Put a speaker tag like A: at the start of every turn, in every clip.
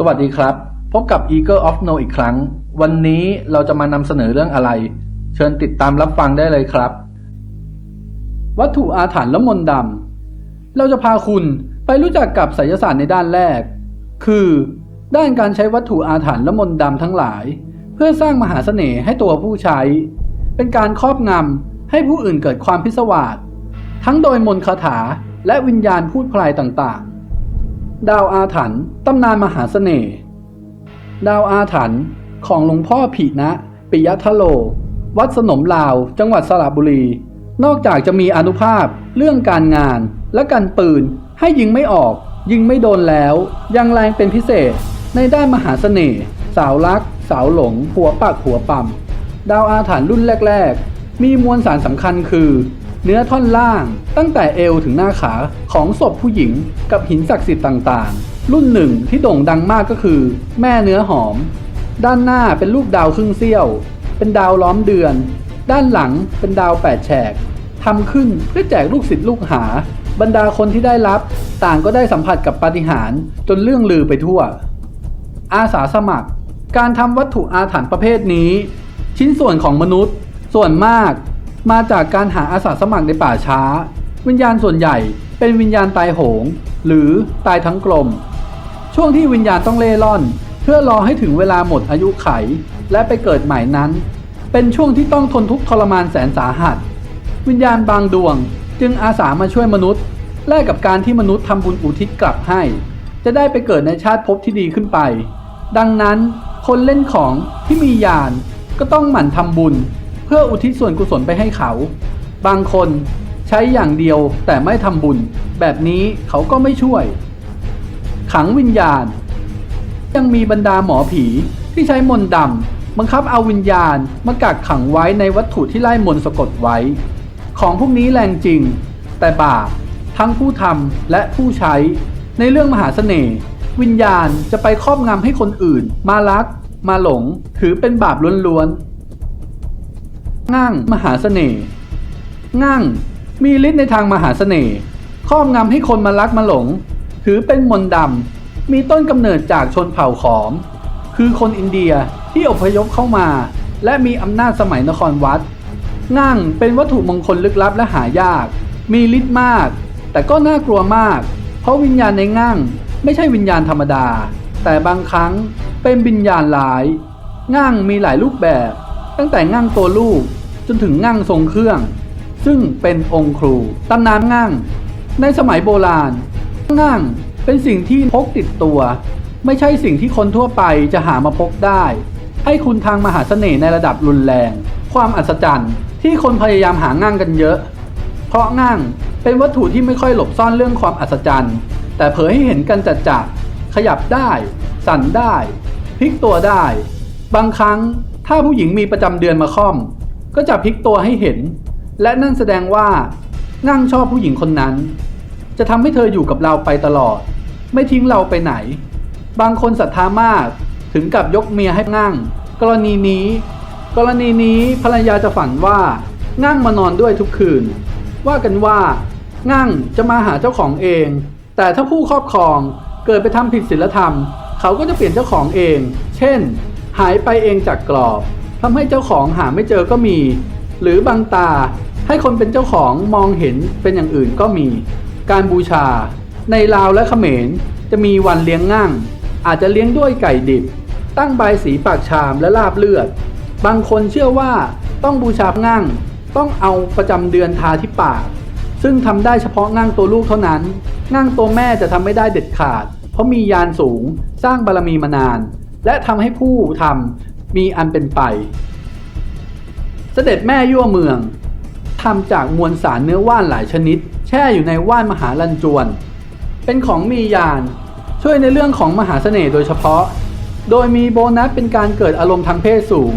A: สวัสดีครับ พบกับ Eagle of No อีกครั้ง วันนี้เราจะมานำเสนอเรื่องอะไร เชิญติดตามรับฟังได้เลยครับ วัตถุอาถรรพ์และมนต์ดำเราจะพาคุณไปรู้จักกับไสยศาสตร์ในด้านแรก คือ ด้านการใช้วัตถุอาถรรพ์และมนต์ดำทั้งหลาย เพื่อสร้างมหาเสน่ห์ให้ตัวผู้ใช้ เป็นการครอบงำให้ผู้อื่นเกิดความพิศวาสทั้งโดยมนต์คาถาและวิญญาณพูดพลายต่างๆ ดาวอาถรรพ์ตำนานมหาเสน่ห์ดาวอาถรรพ์ของหลวงพ่อผีนะปิยะทะโล วัดสนมลาว จังหวัดสระบุรี นอกจากจะมีอนุภาพเรื่องการงาน และการปืน ให้ยิงไม่ออก ยิงไม่โดนแล้ว ยังแรงเป็นพิเศษ ในด้านมหาเสน่ห์สาวรัก สาวหลง หัวปากหัวปั๊มดาวอาถรรพ์รุ่นแรก ๆ มีมวลสารสำคัญคือ เนื้อท่อนล่างตั้งแต่เอวถึงหน้าขาของศพผู้หญิงกับหินศักดิ์สิทธิ์ต่างๆ รุ่นหนึ่งที่โด่งดังมากก็คือ แม่เนื้อหอม ด้านหน้าเป็นรูปดาวครึ่งเสี้ยว เป็นดาวล้อมเดือน ด้านหลังเป็นดาวแปดแฉกทำขึ้นเพื่อแจกลูกศิษย์ลูกหา บรรดาคนที่ได้รับ ต่างก็ได้สัมผัสกับปาฏิหาริย์จนเรื่องลือไปทั่ว อาสาสมัคร การทำวัตถุอาถรรพ์ประเภทนี้ ชิ้นส่วนของมนุษย์ ส่วนมาก มาจากการหาอาสาสมัครในป่าช้า วิญญาณส่วนใหญ่เป็นวิญญาณตายโหง หรือตายทั้งกลม ช่วงที่วิญญาณต้องเล่ร่อน เพื่อรอให้ถึงเวลาหมดอายุไข และไปเกิดใหม่นั้น เป็นช่วงที่ต้องทนทุกข์ทรมานแสนสาหัส วิญญาณบางดวงจึงอาสามาช่วยมนุษย์แลกกับการที่มนุษย์ทำบุญอุทิศกลับให้ จะได้ไปเกิดในชาติภพที่ดีขึ้นไป ดังนั้นคนเล่นของที่มีญาณก็ต้องหมั่นทำบุญ เพื่ออุทิศส่วนกุศลไปให้เขา บางคนใช้อย่างเดียวแต่ไม่ทำบุญ แบบนี้เขาก็ไม่ช่วย ขังวิญญาณ ยังมีบรรดาหมอผีที่ใช้มนต์ดำบังคับเอาวิญญาณมากักขังไว้ในวัตถุที่ไล่มนต์สะกดไว้ ของพวกนี้แรงจริง แต่บาปทั้งผู้ทำและผู้ใช้ ในเรื่องมหาเสน่ห์วิญญาณจะไปครอบงำให้คนอื่น มารัก มาหลง ถือเป็นบาปล้วนๆ ง่างมหาเสน่ห์ง่างมีฤทธิ์ในทางมหาเสน่ห์ครอบงำให้คนมารักมาหลง ถือเป็นมนต์ดำมีต้นกำเนิดจากชนเผ่าขอม คือคนอินเดียที่อพยพเข้ามา และมีอำนาจสมัยนครวัดง่างเป็นวัตถุมงคลลึกลับและหายาก มีฤทธิ์มาก แต่ก็น่ากลัวมาก เพราะวิญญาณในง่างไม่ใช่วิญญาณธรรมดา แต่บางครั้งเป็นวิญญาณร้าย ง่างมีหลายรูปแบบ ตั้งแต่ง่างตัวลูก จนถึงง่างทรงเครื่อง ซึ่งเป็นองค์ครูตำนานง่างในสมัยโบราณง่างเป็นสิ่งที่พกติดตัว ไม่ใช่สิ่งที่คนทั่วไปจะหามาพกได้ ให้คุณทางมหาเสน่ห์ในระดับรุนแรง ความอัศจรรย์ที่คนพยายามหาง่างกันเยอะ เพราะง่างเป็นวัตถุที่ไม่ค่อยหลบซ่อนเรื่องความอัศจรรย์ แต่เผยให้เห็นกันจัดจัขยับได้ สั่นได้พลิกตัวได้ บางครั้งถ้าผู้หญิงมีประจำเดือนมาค่อม ก็จะพลิกตัวให้เห็น และนั่นแสดงว่าง่างชอบผู้หญิงคนนั้น จะทำให้เธออยู่กับเราไปตลอด ไม่ทิ้งเราไปไหน บางคนศรัทธามากถึงกับยกเมียให้ง่างกรณีนี้ กรณีนี้ภรรยาจะฝันว่าง่างมานอนด้วยทุกคืน ว่ากันว่าง่างจะมาหาเจ้าของเอง แต่ถ้าผู้ครอบครองเกิดไปทำผิดศีลธรรม เขาก็จะเปลี่ยนเจ้าของเอง เช่น หายไปเองจากกรอบ ทำให้เจ้าของหาไม่เจอก็มี หรือบางตาให้คนเป็นเจ้าของมองเห็นเป็นอย่างอื่นก็มี การบูชา ในลาวและเขมรจะมีวันเลี้ยงง่าง อาจจะเลี้ยงด้วยไก่ดิบ ตั้งใบสีปากชามและลาบเลือด บางคนเชื่อว่าต้องบูชาง่าง ต้องเอาประจำเดือนทาที่ปาก ซึ่งทำได้เฉพาะง่างตัวลูกเท่านั้น ง่างตัวแม่จะทำไม่ได้เด็ดขาด เพราะมียานสูง สร้างบารมีมานาน และทำให้ผู้ทำ มีอันเป็นไป เสด็จแม่ยั่วเมืองทำจากมวลสารเนื้อว่านหลายชนิด แช่อยู่ในว่านมหาลันจวน เป็นของมียาน ช่วยในเรื่องของมหาเสน่ห์โดยเฉพาะ โดยมีโบนัสเป็นการเกิดอารมณ์ทางเพศสูง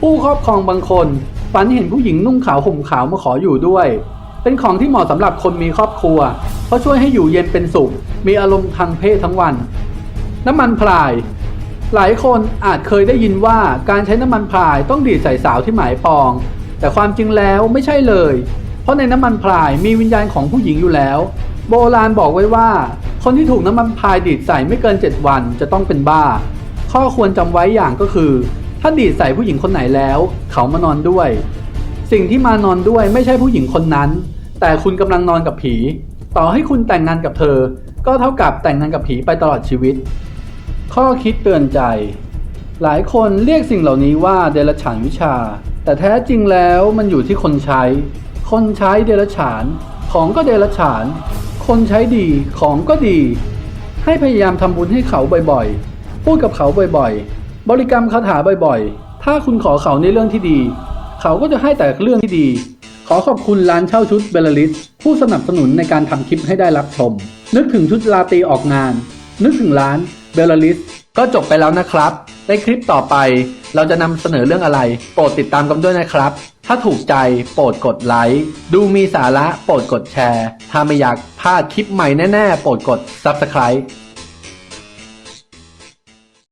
A: ผู้ครอบครองบางคนฝันเห็นผู้หญิงนุ่งขาวห่มขาวมาขออยู่ด้วย เป็นของที่เหมาะสำหรับคนมีครอบครัว เพราะช่วยให้อยู่เย็นเป็นสุข มีอารมณ์ทางเพศทั้งวัน น้ำมันพราย หลายคนอาจเคยได้ยินว่าการใช้น้ำมันพรายต้องดีดใส่สาวที่หมายปอง แต่ความจริงแล้วไม่ใช่เลย เพราะในน้ำมันพรายมีวิญญาณของผู้หญิงอยู่แล้ว โบราณบอกไว้ว่า คนที่ถูกน้ำมันพายดีดใส่ไม่เกิน 7 วันจะต้องเป็นบ้า ข้อควรจำไว้อย่างก็คือ ถ้าดีดใส่ผู้หญิงคนไหนแล้ว เขามานอนด้วย สิ่งที่มานอนด้วยไม่ใช่ผู้หญิงคนนั้น แต่คุณกำลังนอนกับผี ต่อให้คุณแต่งงานกับเธอ ก็เท่ากับแต่งงานกับผีไปตลอดชีวิต ข้อคิดเตือนใจ หลายคนเรียกสิ่งเหล่านี้ว่าเดรัจฉานวิชา แต่แท้จริงแล้วมันอยู่ที่คนใช้ คนใช้เดรัจฉาน ของก็เดรัจฉาน คนใช้ดีของก็ดี ให้พยายามทำบุญให้เขาบ่อยๆ พูดกับเขาบ่อยๆ บริกรรมคาถาบ่อยๆ ถ้าคุณขอเขาในเรื่องที่ดี เขาก็จะให้แต่เรื่องที่ดี ขอขอบคุณร้านเช่าชุดเบลลิสผู้สนับสนุนในการทำคลิปให้ได้รับชม นึกถึงชุดลาตีออกงาน นึกถึงร้าน เบลลิสก็จบไปแล้วนะครับ ในคลิปต่อไปเราจะนำเสนอเรื่องอะไร โปรดติดตามกันด้วยนะครับ ถ้าถูกใจโปรดกดไลค์ดูมีสาระโปรดกดแชร์ ถ้าไม่อยากพลาดคลิปใหม่แน่ ๆ โปรดกด Subscribe